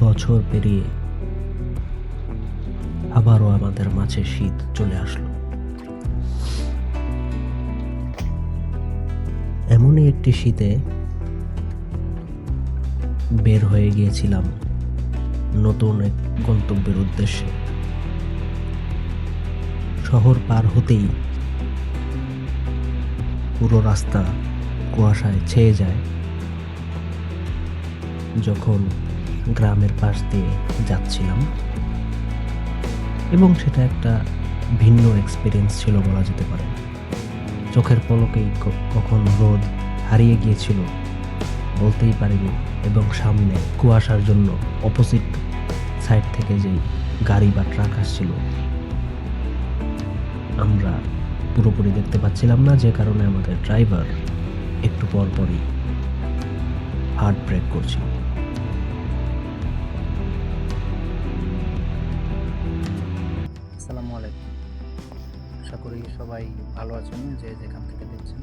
বছর পেরিয়ে আবারও আমাদের মাঝে শীত চলে আসলো। এমনই একটি শীতে বের হয়ে গিয়েছিলাম নতুন এক গন্তব্যের উদ্দেশ্যে। শহর পার হতেই পুরো রাস্তা কুয়াশায় ছেয়ে যায়। যখন গ্রামের পাশ দিয়ে যাচ্ছিলাম। এবং সেটা একটা ভিন্ন এক্সপিরিয়েন্স ছিল বলা যেতে পারে। চোখের পলকেই কখন রোদ হারিয়ে গিয়েছিল বলতেই পারিনি এবং সামনে কুয়াশার জন্য অপোজিট সাইড থেকে যে গাড়ি বা ট্রাক আসছিল, আমরা পুরোপুরি দেখতে পাচ্ছিলাম না যে কারণে আমাদের ড্রাইভার একটু পর পরই হার্ড ব্রেক করছিল। সবাই ভালো আছেন, যে যেখান থেকে দেখছেন।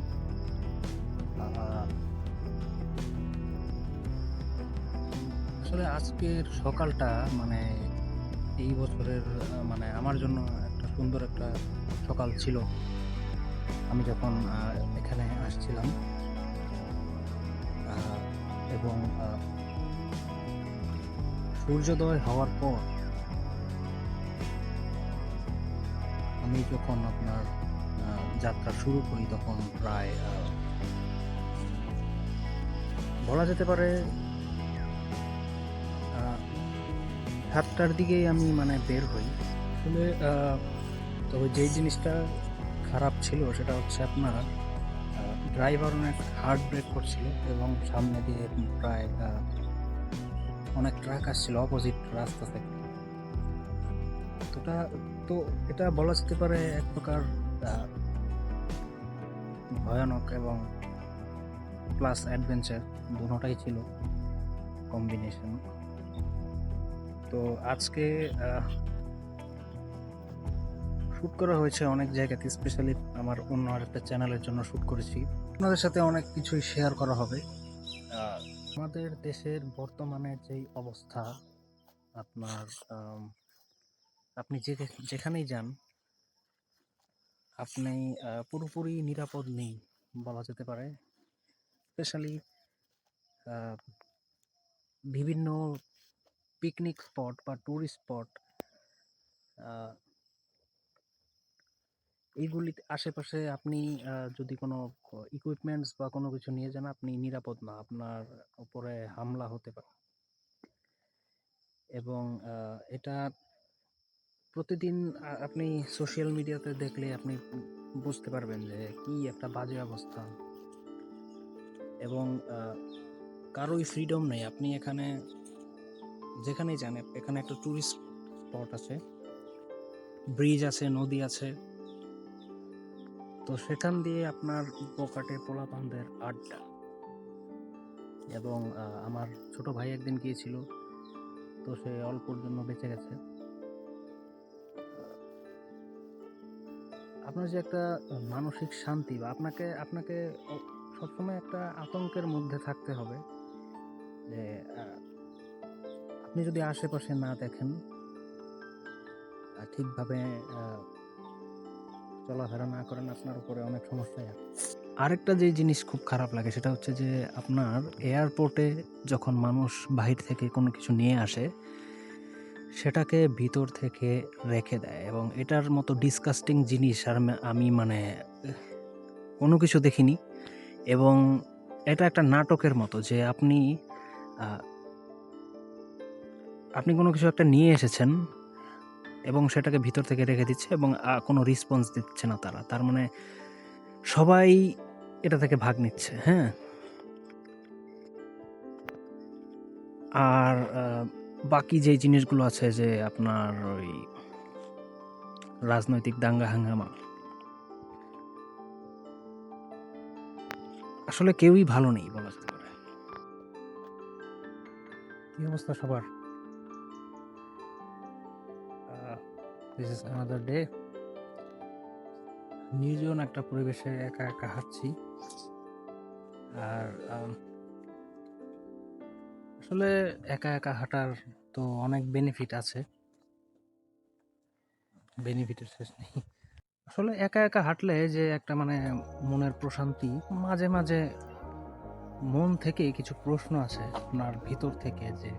আসলে আজকের সকালটা মানে এই বছরের মানে আমার জন্য একটা সুন্দর একটা সকাল ছিল। আমি যখন এখানে আসছিলাম এবং সূর্যোদয় হওয়ার পর আমি যখন আপনার যাত্রা শুরু করি তখন প্রায় বলা যেতে পারে সাতটার দিকেই আমি মানে বের হই। আসলে তবে যেই জিনিসটা খারাপ ছিল সেটা হচ্ছে আপনার ড্রাইভার অনেক হার্ড ব্রেক করছিল এবং সামনে দিয়ে প্রায় অনেক ট্রাক আসছিল অপোজিট রাস্তা থেকে। তোটা তো এটা বলা যেতে পারে এক প্রকার ভয়ানক এবং প্লাস অ্যাডভেঞ্চার দুটোটাই ছিল কম্বিনেশন তো আজকে শ্যুট করা হয়েছে অনেক জায়গাতে স্পেশালি আমার অন্য আরেকটা চ্যানেলের জন্য শ্যুট করেছি। আপনাদের সাথে অনেক কিছুই শেয়ার করা হবে। আমাদের দেশের বর্তমানে যেই অবস্থা আপনার আপনি যে যেখানেই যান আপনি পুরোপুরি নিরাপদ নেই বলা যেতে পারে। স্পেশালি বিভিন্ন পিকনিক স্পট বা ট্যুরিস্ট স্পট এইগুলি আশেপাশে আপনি যদি কোনো ইকুইপমেন্টস বা কোনো কিছু নিয়ে যান, আপনি নিরাপদ না। আপনার উপরে হামলা হতে পারে। এবং এটা প্রতিদিন আপনি সোশ্যাল মিডিয়াতে দেখলে আপনি বুঝতে পারবেন যে কি একটা বাজে অবস্থা। এবং কারোই ফ্রিডম নেই। আপনি এখানে, যেখানেই যান, এখানে একটা ট্যুরিস্ট স্পট আছে। ব্রিজ আছে, নদী আছে। তো সেখান দিয়ে আপনার পকেটে পোলাপানদের আড্ডা। এবং আমার ছোট ভাই একদিন গিয়েছিল, তো সে অল্পর জন্য বেঁচে গেছে। আপনার যে একটা মানসিক শান্তি বা আপনাকে আপনাকে সবসময় একটা আতঙ্কের মধ্যে থাকতে হবে যে আপনি যদি আশেপাশে না দেখেন ঠিকভাবে চলাফেরা না করেন, আপনার উপরে অনেক সমস্যায়। আরেকটা যে জিনিস খুব খারাপ লাগে সেটা হচ্ছে যে, আপনার এয়ারপোর্টে যখন মানুষ বাহির থেকে কোনো কিছু নিয়ে আসে সেটাকে ভিতর থেকে রেখে দেয় এবং এটার মতো ডিসকাস্টিং জিনিস আর আমি মানে কোনো কিছু দেখিনি। এবং এটা একটা নাটকের মতো যে আপনি আপনি কোনো কিছু একটা নিয়ে এসেছেন এবং সেটাকে ভিতর থেকে রেখে দিচ্ছে এবং কোনো রেসপন্স দিচ্ছে না তারা। তার মানে সবাই এটা থেকে ভাগ নিচ্ছে হ্যাঁ? আর বাকি যে জিনিসগুলো আছে যে আপনার ওই রাজনৈতিক দাঙ্গা হাঙ্গামা। আসলে কেউই ভালো নেই বলা যেতে পারে। কি অবস্থা সবার? দিস ইজ আনাদার ডে নির্জন একটা পরিবেশে একা একা হাঁটছি। আর আসলে একা একা হাঁটার তো অনেক বেনিফিট আছে। বেনিফিটের শেষ নেই। আসলে একা একা হাঁটলে যে একটা মানে মনের প্রশান্তি, মাঝে মাঝে মন থেকে কিছু প্রশ্ন আছে আপনার ভিতর থেকে যে,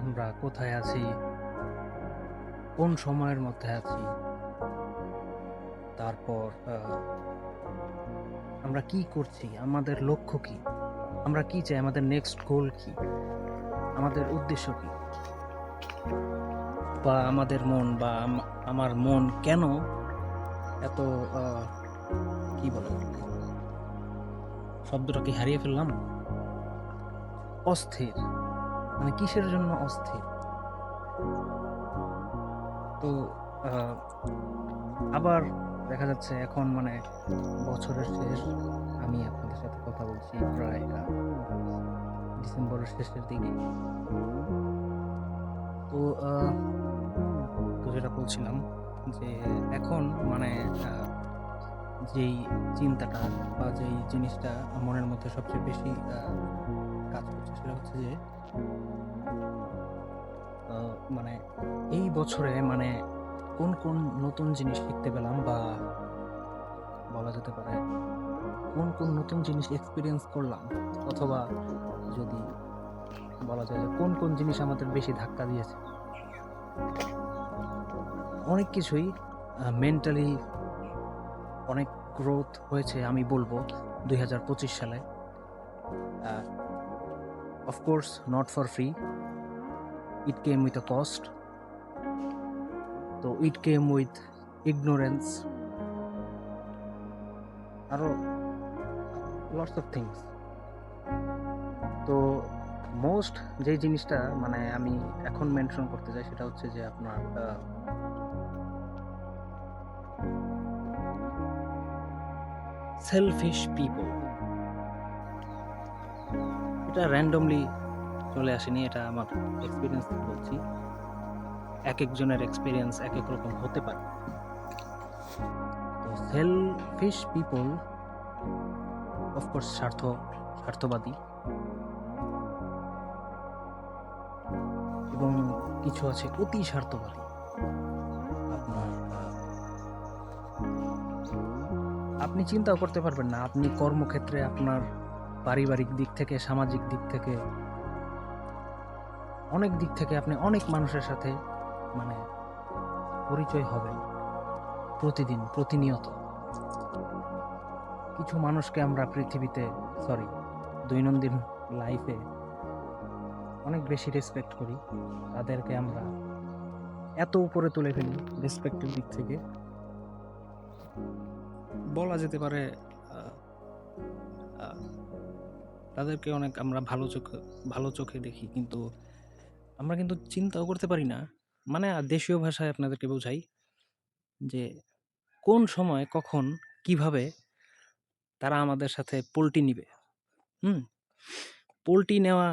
আমরা কোথায় আছি? কোন সময়ের মধ্যে আছি? তারপর আমরা কি করছি? আমাদের লক্ষ্য কি? আমরা কি চাই? আমাদের নেক্সট গোল কি? আমাদের উদ্দেশ্য কি? বা আমাদের মন বা আম- আমার মন কেন এত কি বলে? শব্দটা কি হারিয়ে ফেললাম? অস্থির। মানে কিসের জন্য অস্থির? তো আবার দেখা যাচ্ছে এখন মানে বছরের শেষ। আমি আপনাদের সাথে কথা বলছি প্রায় ডিসেম্বরের শেষের দিকে। তো তো যেটা বলছিলাম যে এখন মানে যেই চিন্তাটা বা যেই জিনিসটা মনের মধ্যে সবচেয়ে বেশি কাজ করছে সেটা হচ্ছে যে মানে এই বছরে মানে কোন কোন নতুন জিনিস শিখতে পেলাম বা বলা যেতে পারে কোন কোন নতুন জিনিস এক্সপিরিয়েন্স করলাম অথবা যদি বলা যায় যে কোন কোন জিনিস আমাদের বেশি ধাক্কা দিয়েছে। অনেক কিছুই মেন্টালি অনেক গ্রোথ হয়েছে আমি বলব দুই হাজার পঁচিশ সালে। Of course not for free it came with a cost তো ইট কেম উইথ ইগনোরেন্স আরও লটস অফ থিংস তো মোস্ট যে জিনিসটা মানে আমি এখন মেনশন করতে চাই সেটা হচ্ছে যে আপনার সেলফিশ পিপল এটা র্যান্ডমলি চলে আসেনি, এটা আমার এক্সপিরিয়েন্স বলছি। এক একজনের এক্সপিরিয়েন্স এক এক রকম হতে পারে। তো সেলফিশ পিপল অফকোর্স স্বার্থ, স্বার্থবাদী। এবং কিছু আছে অতি স্বার্থবাদী। আপনি চিন্তাও করতে পারবেন না, আপনি কর্মক্ষেত্রে আপনার পারিবারিক দিক থেকে, সামাজিক দিক থেকে, অনেক দিক থেকে আপনি অনেক মানুষের সাথে মানে পরিচয় হবে প্রতিদিন, প্রতিনিয়ত। কিছু মানুষকে আমরা পৃথিবীতে সরি দৈনন্দিন লাইফে অনেক বেশি রেসপেক্ট করি। তাদেরকে আমরা এত উপরে তুলে ফেলি রেসপেক্টের দিক থেকে। বলা যেতে পারে তাদেরকে অনেক আমরা ভালো চোখে ভালো চোখে দেখি, কিন্তু আমরা কিন্তু চিন্তাও করতে পারি না। মানে দেশীয় ভাষায় আপনাদেরকে বোঝাই যে, কোন সময় কখন কীভাবে তারা আমাদের সাথে পোল্টি নিবে। হুম? পোল্টি নেওয়া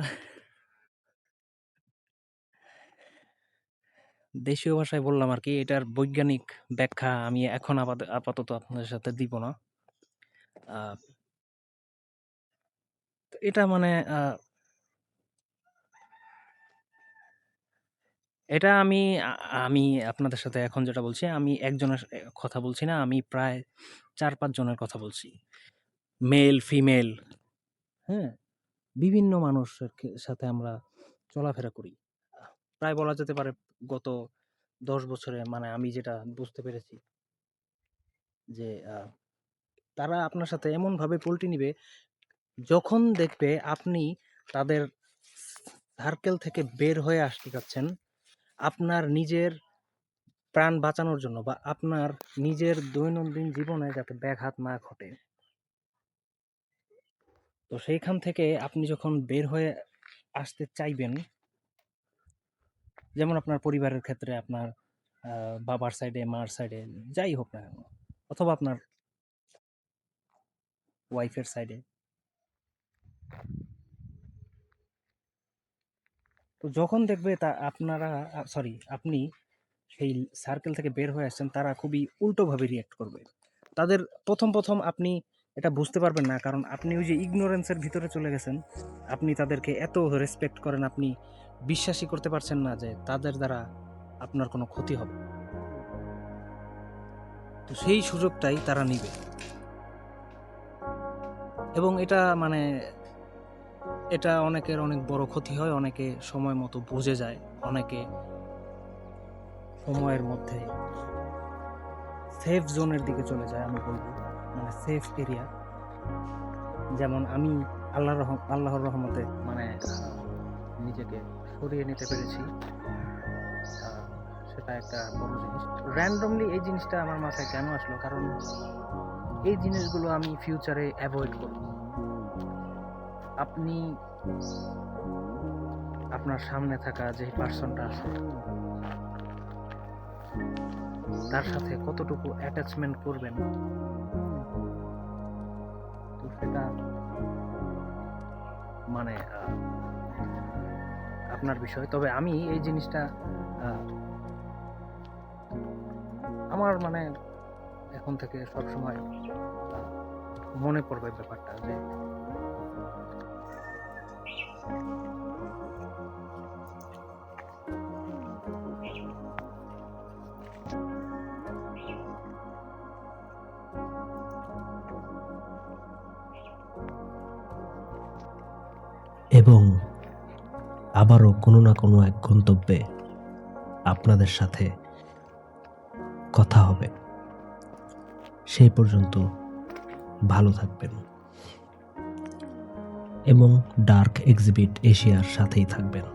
দেশীয় ভাষায় বললাম আর কি এটার বৈজ্ঞানিক ব্যাখ্যা আমি এখন আপাত- আপাতত আপনাদের সাথে দিব না। তো এটা মানে এটা আমি আমি আপনাদের সাথে এখন যেটা বলছি, আমি একজনের কথা বলছি না, আমি প্রায় চার পাঁচ জনের কথা বলছি। মেল, ফিমেল হ্যাঁ? বিভিন্ন মানুষের সাথে আমরা চলাফেরা করি। প্রায় বলা যেতে পারে গত দশ বছরে মানে আমি যেটা বুঝতে পেরেছি যে তারা আপনার সাথে এমনভাবে পোল্টি নিবে, যখন দেখবে আপনি তাদের সার্কেল থেকে বের হয়ে আসতে যাচ্ছেন আপনার নিজের প্রাণ বাঁচানোর জন্য বা আপনার নিজের দৈনন্দিন জীবনে যাতে ব্যাঘাত না ঘটে। তো সেইখান থেকে আপনি যখন বের হয়ে আসতে চাইবেন, যেমন আপনার পরিবারের ক্ষেত্রে আপনার বাবার সাইডে মার সাইডে যাই হোক না কেন, অথবা আপনার ওয়াইফের সাইডে তো যখন দেখবে তা, আপনারা সরি আপনি সেই সার্কেল থেকে বের হয়ে আসছেন, তারা খুবই উল্টোভাবে রিয়াক্ট করবে। তাদের প্রথম প্রথম আপনি এটা বুঝতে পারবেন না, কারণ আপনি ওই যে ইগনোরেন্সের ভিতরে চলে গেছেন, আপনি তাদেরকে এত রেসপেক্ট করেন, আপনি বিশ্বাসই করতে পারছেন না যে তাদের দ্বারা আপনার কোনো ক্ষতি হবে। তো সেই সুযোগটাই তারা নিবে। এবং এটা মানে এটা অনেকের অনেক বড় ক্ষতি হয়, অনেকে সময় মতো বুঝে যায়, অনেকে সময়ের মধ্যে সেফ জোনের দিকে চলে যায়, আমি বলব। মানে সেফ এরিয়া যেমন আমি আল্লাহ রহম, আল্লাহর রহমতে মানে নিজেকে সরিয়ে নিতে পেরেছি। সেটা একটা বড় জিনিস। র্যান্ডমলি এই জিনিসটা আমার মাথায় কেন আসলো? কারণ এই জিনিসগুলো আমি ফিউচারে অ্যাভয়েড করব। আপনি আপনার সামনে থাকা যে পার্সনটা আছে তার সাথে কতটুকু অ্যাটাচমেন্ট করবেন, তো সেটা মানে আপনার বিষয়। তবে আমি এই জিনিসটা আমার মানে এখন থেকে সবসময় মনে পড়বে ব্যাপারটা যে এবং আবারও কোনো না কোনো এক গন্তব্যে আপনাদের সাথে কথা হবে। সেই পর্যন্ত ভালো থাকবেন এবং ডার্ক এক্সিবিট এশিয়ার সাথেই থাকবেন।